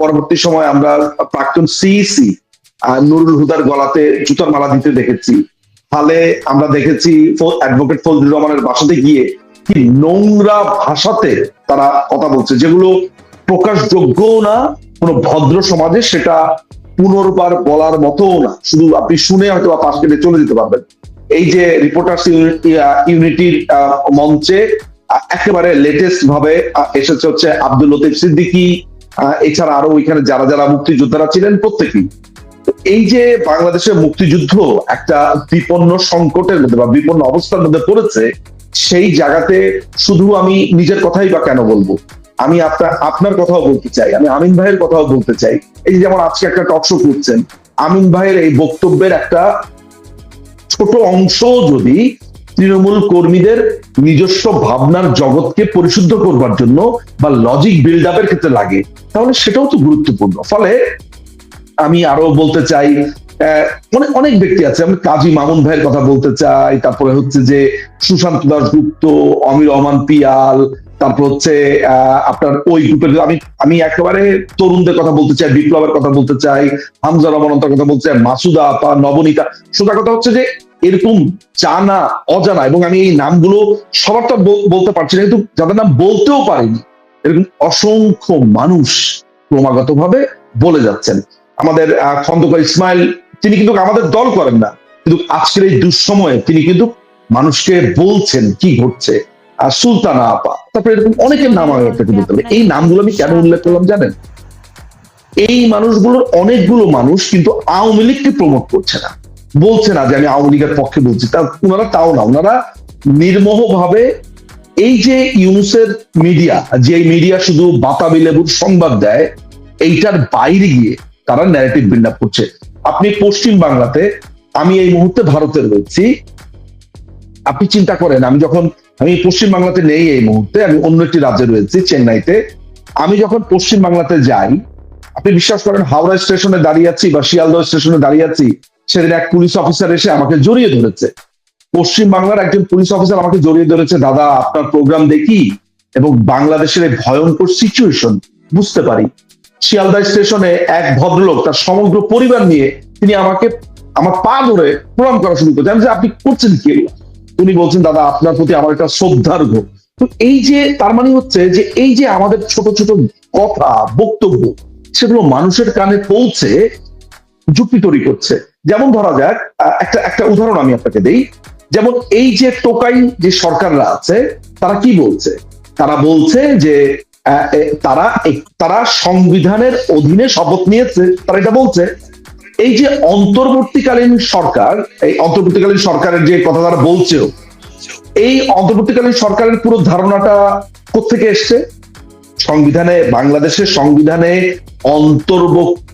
পরবর্তী সময় আমরা প্রাক্তন সিইসি নুরুল হুদার গলাতে জুতার মালা দিতে দেখেছি। ফলে আমরা দেখেছি অ্যাডভোকেট ফজলুর রহমানের বাসাতে গিয়ে কি নোংরা ভাষাতে তারা কথা বলছে, যেগুলো প্রকাশযোগ্যও না, কোনো ভদ্র সমাজে সেটা পুনর্বার বলার মতও না। শুধু আপনি শুনে হয়তো পাশ কেটে চলে যেতে পারবেন। এই যে রিপোর্টার্স ইউনিটির মঞ্চে একেবারে লেটেস্ট ভাবে এসেছে হচ্ছে আব্দুল লতিফ সিদ্দিকী এছাড়া আরও ওইখানে যারা যারা মুক্তিযোদ্ধারা ছিলেন প্রত্যেকেই। এই যে বাংলাদেশের মুক্তিযুদ্ধ একটা বিপন্ন সংকটের মধ্যে বা বিপন্ন অবস্থার মধ্যে পড়েছে, সেই জায়গাতে শুধু আমি নিজের কথাই বা কেন বলব? আমি আপনার আপনার কথাও বলতে চাই, আমি আমিন ভাইয়ের কথাও বলতে চাই। এই যেমন আজকে একটা টক শো করছেন, আমিন ভাইয়ের এই বক্তব্যের একটা ছোট অংশ যদি তৃণমূল কর্মীদের নিজস্ব ভাবনার জগৎকে পরিশুদ্ধ করবার জন্য বা লজিক বিল্ড আপের ক্ষেত্রে লাগে, তাহলে সেটাও তো গুরুত্বপূর্ণ। ফলে আমি আরও বলতে চাই অনেক অনেক ব্যক্তি আছে, আমি কাজী মামুন ভাইয়ের কথা বলতে চাই, তারপরে হচ্ছে যে সুশান্ত দাসগুপ্ত অমির রহমান পিয়াল, তারপর হচ্ছে আপনার ওই গ্রুপের, আমি আমি একেবারে তরুণদের কথা বলতে চাই, বিপ্লবের কথা বলতে চাই, হামজা রহমানতার কথা বলতে চাই, মাসুদা আপা, নবনীতা, সোজা কথা হচ্ছে যে এরকম জানা, অজানা, এবং আমি এই নামগুলো সবারটা বল- বলতে পারছি না, কিন্তু যাদের নাম বলতেও পারিনি, এরকম অসংখ্য মানুষ ক্রমাগত ভাবে বলে যাচ্ছেন। আমাদের খন্দকার ইসমাইল, তিনি কিন্তু আমাদের দল করেন না, কিন্তু আজকের এই দুঃসময়ে তিনি কিন্তু মানুষকে বলছেন কি ঘটছে। আর সুলতানা আপা, তারপরে এরকম অনেকের নাম আমি এই নামগুলো আমি কেন উল্লেখ করলাম জানেন? এই মানুষগুলোর অনেকগুলো মানুষ কিন্তু আওয়ামী লীগকে প্রমোট করছে না। বলছে না যে আমি আওয়ামী লীগের পক্ষে বলছি। তা ওনারা তাও না। ওনারা নির্মোহ ভাবে এই যে ইউনুসের মিডিয়া, যে মিডিয়া শুধু বাতাবি লেবুর সংবাদ দেয়, এইটার বাইরে গিয়ে তারা ন্যারেটিভ বিল্ড আপ করছে। আপনি পশ্চিম বাংলাতে, আমি এই মুহূর্তে ভারতে রয়েছি। আপনি চিন্তা করেন, আমি যখন, আমি পশ্চিম বাংলাতে নেই এই মুহূর্তে, আমি অন্য একটি রাজ্যে রয়েছি, চেন্নাইতে। আমি যখন পশ্চিম বাংলাতে যাই, আপনি বিশ্বাস করেন, হাওড়া স্টেশনে দাঁড়িয়ে আছি বা শিয়ালদহ স্টেশনে দাঁড়িয়ে আছি সেদিন এক পুলিশ অফিসার এসে আমাকে জড়িয়ে ধরেছে। পশ্চিম বাংলার একজন পুলিশ অফিসার আমাকে জড়িয়ে ধরেছে, দাদা, আপনার প্রোগ্রাম দেখি এবং বাংলাদেশের এই ভয়ঙ্কর সিচুয়েশন বুঝতে পারি। শিয়ালদা স্টেশনে এক ভদ্রলোক তার সমগ্র পরিবার নিয়ে তিনি আমাকে, আমার পা ধরে প্রণাম করা শুরু করছেন যে আপনি করছেন কি? উনি বলছেন, দাদা, আপনার প্রতি আমার একটা শ্রদ্ধার ঘোর। তো এই যে, তার মানে হচ্ছে যে, এই যে আমাদের ছোট ছোট কথা, বক্তব্য, সেগুলো মানুষের কানে পৌঁছে যুক্তি তৈরি করছে। যেমন ধরা যাক একটা একটা উদাহরণ আমি আপনাকে দেই। যেমন এই যে টোকাই যে সরকাররা আছে, তারা কি বলছে? তারা বলছে যে তারা তারা সংবিধানের অধীনে শপথ নিয়েছে। তারা এটা বলছে, এই যে অন্তর্বর্তীকালীন সরকার, এই অন্তর্বর্তীকালীন সরকারের যে কথা তারা বলছেও, এই অন্তর্বর্তীকালীন সরকারের পুরো ধারণাটা কোথেকে এসছে? সংবিধানে, বাংলাদেশের সংবিধানে অন্তর্ব অন-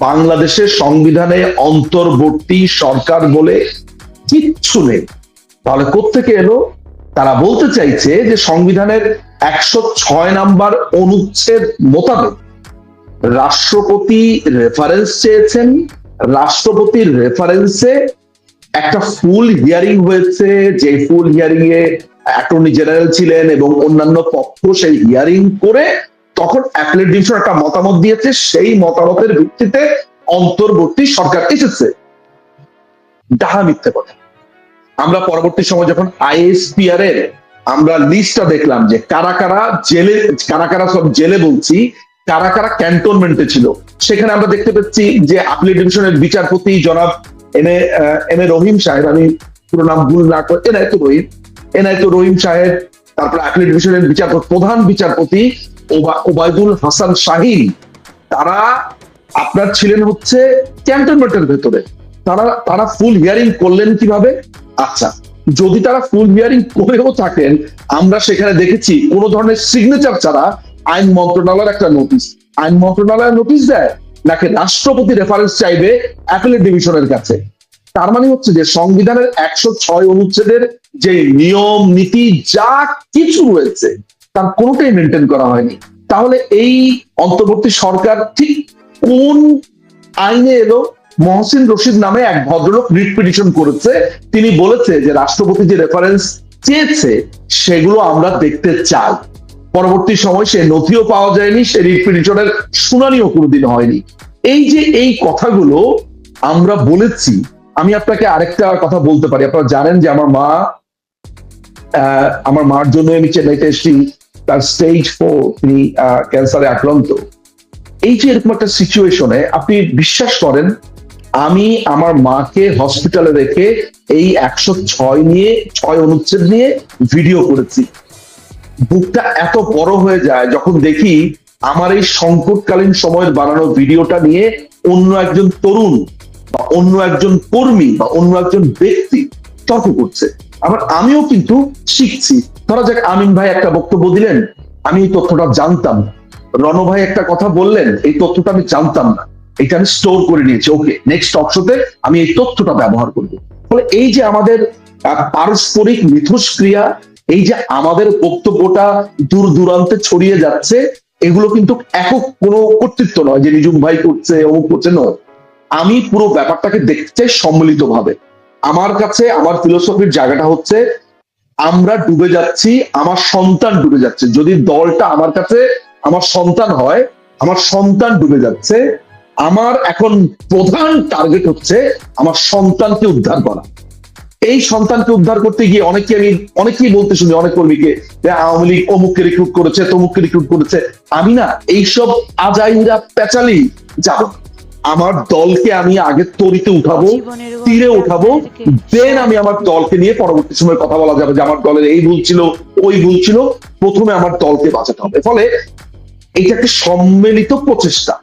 বাংলাদেশের সংবিধানে অন্তর্বর্তী সরকার বলে কিচ্ছু নেই। তাহলে কোত্থেকে এলো? তারা বলতে চাইছে যে সংবিধানের একশো ছয় নাম্বার অনুচ্ছেদ মোতাবেক রাষ্ট্রপতি রেফারেন্স চেয়েছেন, রাষ্ট্রপতির রেফারেন্সে একটা ফুল হিয়ারিং হয়েছে যে ফুল হিয়ারিং এ অ্যাটর্নি জেনারেল ছিলেন এবং অন্যান্য পক্ষ সেই হিয়ারিং করে তখন অ্যাপেলেট ডিভিশন একটা মতামত দিয়েছে, সেই মতামতের ভিত্তিতে অন্তর্বর্তী সরকার এসেছে। ডাহা মিথ্যে কথা। আমরা পরবর্তী সময় যখন আইএসপিআর এর আমরা লিস্টটা দেখলাম যে কারা কারা জেলে, কারা কারা সব জেলে বলছি, কারা কারা ক্যান্টনমেন্টে ছিল, সেখানে আমরা দেখতে পাচ্ছি যে আপলি ডিভিশনের বিচারপতি জনাব এম এ এম এ রহিম সাহেব, আমি পুরো নাম ভুল না করে এনায়ত রহিম এনায়ত রহিম সাহেব, তারপর আপলি ডিভিশনের বিচারপতি, প্রধান বিচারপতি ওবায়দুল হাসান শাহিন তারা আপনার ছিলেন হচ্ছে ক্যান্টনমেন্টের ভেতরে। তারা তারা ফুল হিয়ারিং করলেন কীভাবে? আচ্ছা যদি তারা ফুল হিয়ারিং করেও থাকেন, আমরা সেখানে দেখেছি কোন ধরনের সিগনেচার ছাড়া আইন মন্ত্রণালয়ের একটা নোটিশ আইন মন্ত্রণালয়ের নোটিশ দেয়, নাকি রাষ্ট্রপতি রেফারেন্স চাইবে অ্যাপেলেট ডিভিশনের কাছে। তার মানে হচ্ছে যে সংবিধানের একশো ছয় অনুচ্ছেদের যে নিয়ম, নীতি, যা কিছু রয়েছে, তার কোনোটাই মেনটেন করা হয়নি। তাহলে এই অন্তর্বর্তী সরকার ঠিক কোন আইনে এলো? মহসিন রশিদ নামে এক ভদ্রলোক রিট পিটিশন করেছে। তিনি বলেছে যে রাষ্ট্রপতি যে রেফারেন্স চেয়েছে, সেগুলো আমরা দেখতে চাই। পরবর্তী সময় সে নথিও পাওয়া যায়নি, সে রিট পিটিশনের শুনানিও কোনোদিন হয়নি। এই যে এই কথাগুলো আমরা বলেছি, আমি আপনাকে আরেকটা কথা বলতে পারি। আপনারা জানেন যে আমার মা আমার মার জন্য আমি চেন্নাইতে এসেছি। তার স্টেজ ফোর তিনি ক্যান্সারে আক্রান্ত। এই যে এরকম একটা সিচুয়েশনে আপনি বিশ্বাস করেন, আমি আমার মাকে হসপিটালে রেখে এই একশো ছয় নিয়ে, ছয় অনুচ্ছেদ নিয়ে ভিডিও করেছি। বুকটা এত বড় হয়ে যায় যখন দেখি আমার এই সংকটকালীন সময়ের বানানো ভিডিওটা নিয়ে অন্য একজন তরুণ বা অন্য একজন কর্মী বা অন্য একজন ব্যক্তি তর্ক করছে। আবার আমিও কিন্তু শিখছি। ধরা যাক আমিন ভাই একটা বক্তব্য দিলেন, আমি এই তথ্যটা জানতাম। রণ ভাই একটা কথা বললেন, এই তথ্যটা আমি জানতাম না। এটা আমি স্টোর করে নিয়েছি। ওকে নেক্সট টকশোতে আমি এই তথ্যটা ব্যবহার করব। ফলে এই যে আমাদের পারস্পরিক মিথস্ক্রিয়া, এই যে আমাদের বক্তব্যটা দূর দূরান্তে ছড়িয়ে যাচ্ছে, এগুলো কিন্তু একক কোনো কর্তৃত্ব নয় যে নিজুম ভাই করছে, অমুক করছে, নয়। আমি পুরো ব্যাপারটাকে দেখতে চাই সম্মিলিত ভাবে আমার কাছে, আমার ফিলোসফির জায়গাটা হচ্ছে, আমরা ডুবে যাচ্ছি, আমার সন্তান ডুবে যাচ্ছে। যদি দলটা আমার কাছে, আমার সন্তান হয়, আমার সন্তান ডুবে যাচ্ছে, আমার এখন প্রধান টার্গেট হচ্ছে আমার সন্তানকে উদ্ধার করা। এই সন্তানকে উদ্ধার করতে গিয়ে অনেকে আমি অনেকেই বলতে শুনি, অনেক কর্মীকে আওয়ামী লীগ অমুককে রিক্রুট করেছে, তমুককে রিক্রুট করেছে। আমি না, এইসব আজাইরা পেঁচালি যাব। আমার দলকে আমি আগে তরিতে উঠাবো তীরে উঠাবো দেন আমি আমার দলকে নিয়ে পরবর্তী সময় কথা বলা যাবে যে আমার দলের এই ভুল ছিল ওই ভুল ছিল। প্রথমে আমার দলকে বাঁচাতে হবে। ফলে এটা একটা সম্মিলিত প্রচেষ্টা।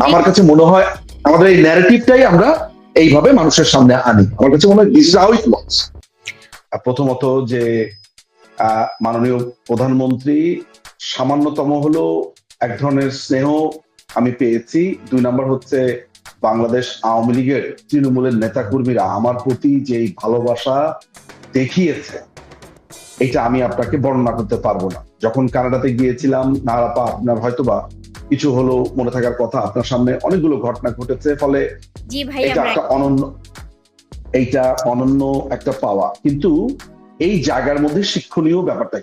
আমার কাছে মনে হয় আমাদের এই ন্যারেটিভটাই আমরা এইভাবে মানুষের সামনে আনি। আমার কাছে মনে হয় this is how it works প্রথমত যে আহ, মাননীয় প্রধানমন্ত্রী সামান্যতম হলো এক ধরনের স্নেহ আমি পেয়েছি। দুই নম্বর হচ্ছে বাংলাদেশ আওয়ামী লীগের তৃণমূলের নেতাকর্মীরা আমার প্রতি যেই ভালোবাসা দেখিয়েছে এটা আমি আপনাকে বর্ণনা করতে পারব না। যখন কানাডাতে গিয়েছিলাম নারাপা আপনার হয়তোবা কিছু হলো মনে থাকার কথা আপনার সামনে অনেকগুলো ঘটনা ঘটেছে ফলে এটা একটা অনন্য এইটা অনন্য একটা পাওয়া। কিন্তু এই জায়গার মধ্যে শিক্ষণীয় ব্যাপারটা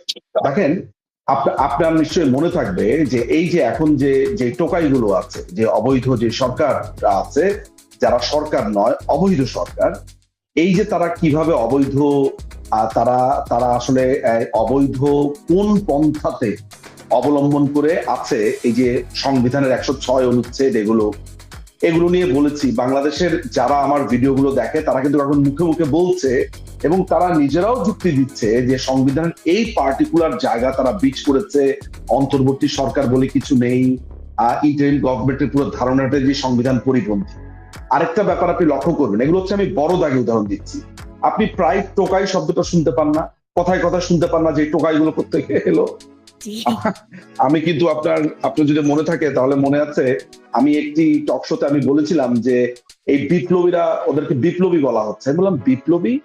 দেখেন আপনার নিশ্চয়ই মনে থাকবে যে এই যে এখন যে যে টোকাইগুলো আছে, যে অবৈধ যে সরকার আছে, যারা সরকার নয়, অবৈধ সরকার, এই যে তারা কীভাবে অবৈধ তারা তারা আসলে অবৈধ কোন পন্থাতে অবলম্বন করে আছে, এই যে সংবিধানের একশো ছয় অনুচ্ছেদ এগুলো এগুলো নিয়ে বলেছি। বাংলাদেশের যারা আমার ভিডিওগুলো দেখে, তারা কিন্তু এখন মুখে মুখে বলছে এবং তারা নিজেরাও যুক্তি দিচ্ছে যে সংবিধানের এই পার্টিকুলার জায়গা তারা বিচ করেছে, অন্তর্বর্তী সরকার বলে কিছু নেই ইন্টারিম গভর্নমেন্টের পুরো ধারণাটা যে সংবিধান পরিপন্থী। আরেকটা ব্যাপার আপনি লক্ষ্য করবেন এগুলো হচ্ছে আমি বড় দাগে উদাহরণ দিচ্ছি। আপনি প্রায় টোকাই শব্দটা শুনতে পান না, কথায় কথা শুনতে পান না যে টোকাই গুলো করতে এলো। আমি কিন্তু আপনার আপনার যদি মনে থাকে, তাহলে মনে আছে, আমি একটি টক শোতে আমি বলেছিলাম যে এই বিপ্লবীরা ওদেরকে বিপ্লবী বলা হচ্ছে। আমি বললাম, বিপ্লবী?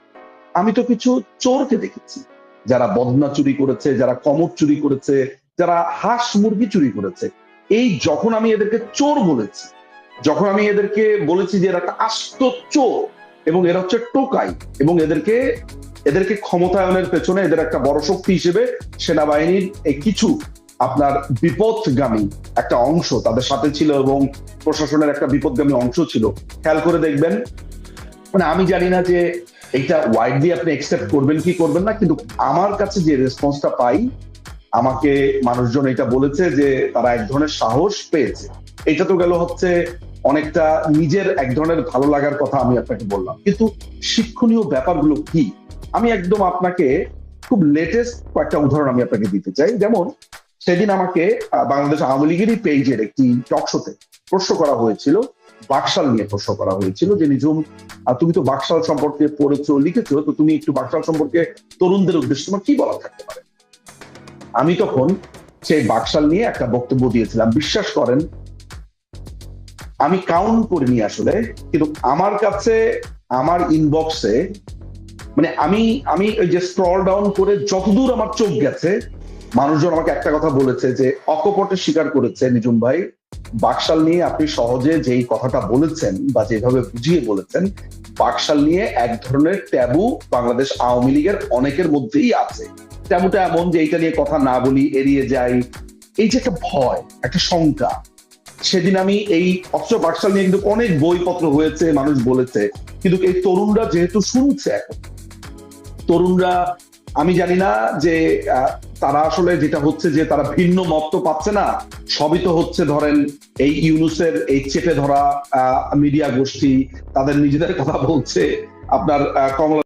আমি তো কিছু চোরকে দেখেছি। যারা বদনা চুরি করেছে, যারা কমর চুরি করেছে, যারা হাঁস মুরগি চুরি করেছে। এই যখন আমি এদেরকে চোর বলেছি, যখন আমি এদেরকে বলেছি যে এরা একটা আস্ত চোর, এবং এরা হচ্ছে টোকাই, এবং এদেরকে এদেরকে ক্ষমতায়নের পেছনে এদের একটা বড় শক্তি হিসেবে সেনাবাহিনীর কিছু আপনার বিপদগামী একটা অংশ তাদের সাথে ছিল এবং প্রশাসনের একটা বিপদগামী অংশ ছিল। খেয়াল করে দেখবেন মানে আমি জানি না যে এইটা ওয়াইডলি আপনি এক্সেপ্ট করবেন কি করবেন না, কিন্তু আমার কাছে যে রেসপন্সটা পাই, আমাকে মানুষজন এটা বলেছে যে তারা এক ধরনের সাহস পেয়েছে। এটা তো গেল হচ্ছে অনেকটা নিজের এক ধরনের ভালো লাগার কথা আমি আপনাকে বললাম। কিন্তু শিক্ষণীয় ব্যাপারগুলো কি? আমি একদম আপনাকে খুব লেটেস্ট কয়েকটা উদাহরণ আমি আপনাকে দিতে চাই। যেমন, সেদিন আমাকে বাংলাদেশ আওয়ামী লীগেরই পেজের একটি টক শোতে প্রশ্ন করা হয়েছিল, বাকশাল নিয়ে প্রশ্ন করা হয়েছিল যে নিজুম তুমি তো বাকশাল সম্পর্কে পড়েছো, লিখেছো, তো তুমি একটু বাকশাল সম্পর্কে তরুণদের উদ্দেশ্যে তোমার কি বলা থাকতে পারে? আমি তখন সেই বাকশাল নিয়ে একটা বক্তব্য দিয়েছিলাম, বিশ্বাস করেন। আমি কাউন্ট করিনি আসলে, কিন্তু আমার কাছে, আমার ইনবক্সে মানে আমি আমি ওই যে স্ক্রল ডাউন করে যতদূর আমার চোখ গেছে, মানুষজন আমাকে একটা কথা বলেছে যে, অকপটে স্বীকার করেছে নিজুম ভাই, বাকশাল নিয়ে আপনি সহজে যেই কথাটা বলেছেন বা যেভাবে বুঝিয়ে বলেছেন, বাকশাল নিয়ে এক ধরনের ট্যাবু বাংলাদেশ আওয়ামী লীগের অনেকের মধ্যেই আছে। ট্যাবুটা এমন যে এইটা নিয়ে কথা না বলি, এড়িয়ে যাই। এই যে একটা ভয়, একটা শঙ্কা, সেদিন আমি এই অস্ত্র বাকশাল নিয়ে কিন্তু অনেক বইপত্র হয়েছে, মানুষ বলেছে, কিন্তু এই তরুণরা যেহেতু শুনছে এখন তরুণরা, আমি জানি না যে তারা আসলে যেটা হচ্ছে যে, তারা ভিন্ন মত তো পাচ্ছে না। সবই তো হচ্ছে ধরেন এই ইউনুসের এই চেপে ধরা মিডিয়া গোষ্ঠী, তাদের নিজেদের কথা বলছে। আপনার কমলা